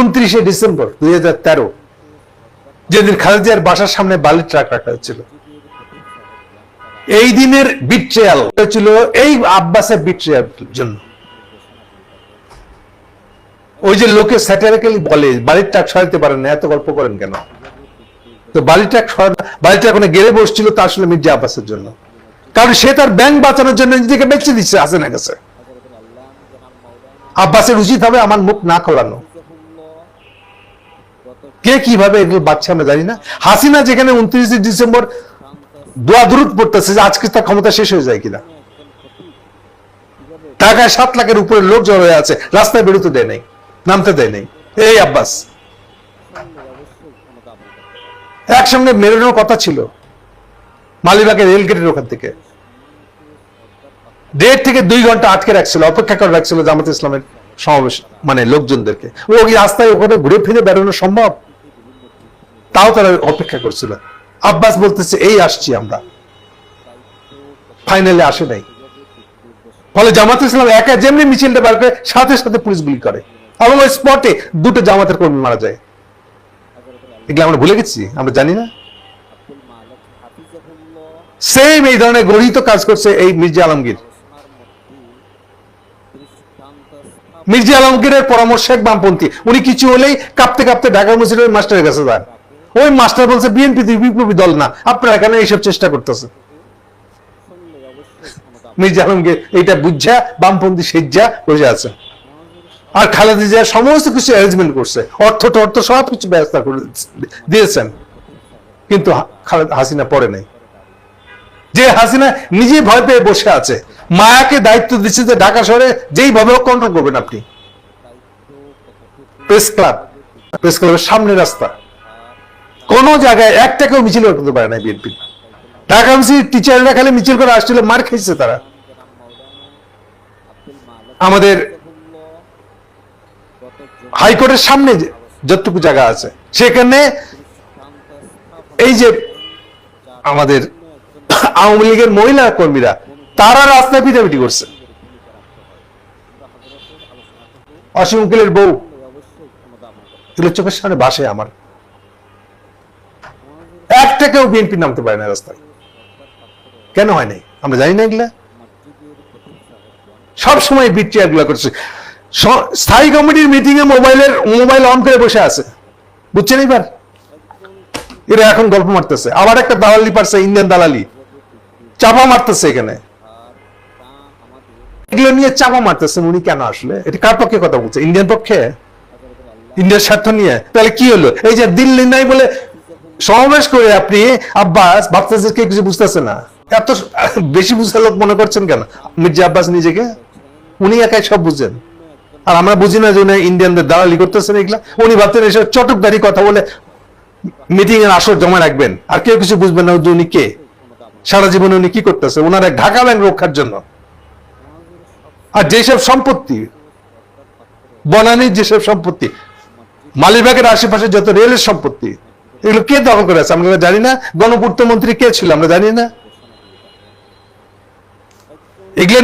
উনত্রিশে ডিসেম্বর দুই হাজার তেরো, যেদিন খালেদিয়ার বাসার সামনে বালির ট্রাক রাখা হয়েছিল। এই দিনের বিট্রেয়াল হয়েছিল এই আব্বাসের বিট্রেয়াল জন্য। ওই যে লোকে স্যাটারিক্যালি বলে বালির ট্রাক সরাইতে পারেন না, এত গল্প করেন কেন? তো বালির ট্রাক বালির ট্রাক ওখানে গেড়ে বসছিল, তা আসলে মির্জা আব্বাসের জন্য। কারণ সে তার ব্যাংক বাঁচানোর জন্য নিজেকে বেঁচে দিচ্ছে হাসিনা কাছে। আব্বাসের উচিত হবে আমার মুখ না খোলানো। কে কীভাবে এগুলো বাচ্চা আমরা জানি না। হাসিনা যেখানে উনত্রিশে ডিসেম্বর দোয়া পড়তেছে যে আজকে তার ক্ষমতা শেষ হয়ে যায় কিনা। ঢাকায় সাত লাখের উপরে লোক জড়ো হয়ে আছে, রাস্তায় বেরোতে দেয় নাই, নামতে দেয় নাই। এই আব্বাস। একসঙ্গে মেরোনোর কথা ছিল, মালিবাগের রেল গেটের ওখান থেকে। দেড় থেকে দুই ঘণ্টা আটকে রাখছিল, অপেক্ষা করে রাখছিল জামাত ইসলামের সমাবেশ মানে লোকজনদেরকে। ও কি রাস্তায় ওখানে ঘুরে ফিরে বেরোনো সম্ভব? তাও তারা অপেক্ষা করছিল। আব্বাস বলতেছে, এই আসছি আমরা। ফাইনালে আসে নাই। ফলে জামাত ইসলাম একা যেমনি মিছিলটা বার করে, সাথে সাথে পুলিশ গুলি করে। এবং ওই স্পটে দুটো জামাতের কর্মী মারা যায়। এগুলো আমরা ভুলে গেছি? আমরা জানি না। সেম এই ধরনের গরিত কাজ করছে এই মির্জা আলমগীর। মির্জা আলমগীরের পরামর্শ এক বামপন্থী। উনি কিছু হলেই কাঁপতে কাঁপতে ঢাকা মুসিলের মাস্টারের কাছে যান। ওই মাস্টার বলছে, বিএনপি বিপ্লবী দল না, আপনারা এখানে এইসব চেষ্টা করতেছে মির্জা আলমগীর এইটা বুঝা, বামপন্থী সেজ্জা বসে আছে। আর খালেদা জিয়া সমস্ত কিছু অ্যারেঞ্জমেন্ট করছে, অর্থ সব কিছু ব্যবস্থা করে দিয়েছেন। কিন্তু খালেদা হাসিনা পড়ে নাই। যে হাসিনা নিজে ভয় পেয়ে বসে আছে, মায়াকে দায়িত্ব দিচ্ছে যে ঢাকা শহরে যেইভাবে কন্ট্রোল করবেন আপনি। প্রেস ক্লাব প্রেস ক্লাবের সামনে রাস্তা। কোন জায়গায় একটাকেও মিছিল করতে পারে না বিএনপি। ঢাকা টিচাররা খালি মিছিল করে আসছিল, মার খেয়েছে তারা। আমাদের হাইকোর্টের সামনে যতটুকু জায়গা আছে, সেখানে এই যে আমাদের আওয়ামী লীগের মহিলা কর্মীরা, তারা রাস্তায় পিটাপিটি করছে। অসীম উকিলের বউ চোখের সামনে বাসে আমার। একটাকেও বিএনপি নামতে পারে না রাস্তায়। কেন হয় নাই? আমরা জানি না এগুলা। সব সময় বিট্রিয়া গুলা করছে। স্থায়ী কমিটির মিটিং এ মোবাইলের, মোবাইল অন করে বসে আছে। বুঝছেন এবার? এরা এখন গল্প মারতেছে। আবার একটা দালালি পারছে, ইন্ডিয়ান দালালি। চাপা মারতেছে এখানে। এগুলো নিয়ে চাপা মারতেছেন উনি কেন আসলে? এটা কার পক্ষে কথা বলছে? ইন্ডিয়ান পক্ষে? ইন্ডিয়ার স্বার্থ নিয়ে? তাহলে কি হলো? এই যে দিল্লি নাই বলে সমাবেশ করে আপনি আব্বাস ভাবতেছে কে কিছু বুঝতেছে না। এত বেশি বুঝতে লোক মনে করছেন কেন? মির্জা আব্বাস নিজেকে? উনি একাই সব বুঝেন। আর আমরা বুঝি না যে উনি ইন্ডিয়ানদের দালালি করতেছেন এগুলা। উনি ভাবতেন এসব চটকদারি কথা বলে মিটিং এর আসর জমা রাখবেন। আর কেউ কিছু বুঝবেন না উনি কে। সারা জীবনে উনি কি করতেছে? ওনার এক ঢাকা ব্যাংক রক্ষার জন্য। আর যেসব সম্পত্তি, বনানীর যেসব সম্পত্তি, মালিবাগের আশেপাশে যত রেলের সম্পত্তি এগুলো কে দখল করে আছে আমরা জানি না। গণপূর্ত মন্ত্রী কে ছিল? আমরা জানি না। এগুলো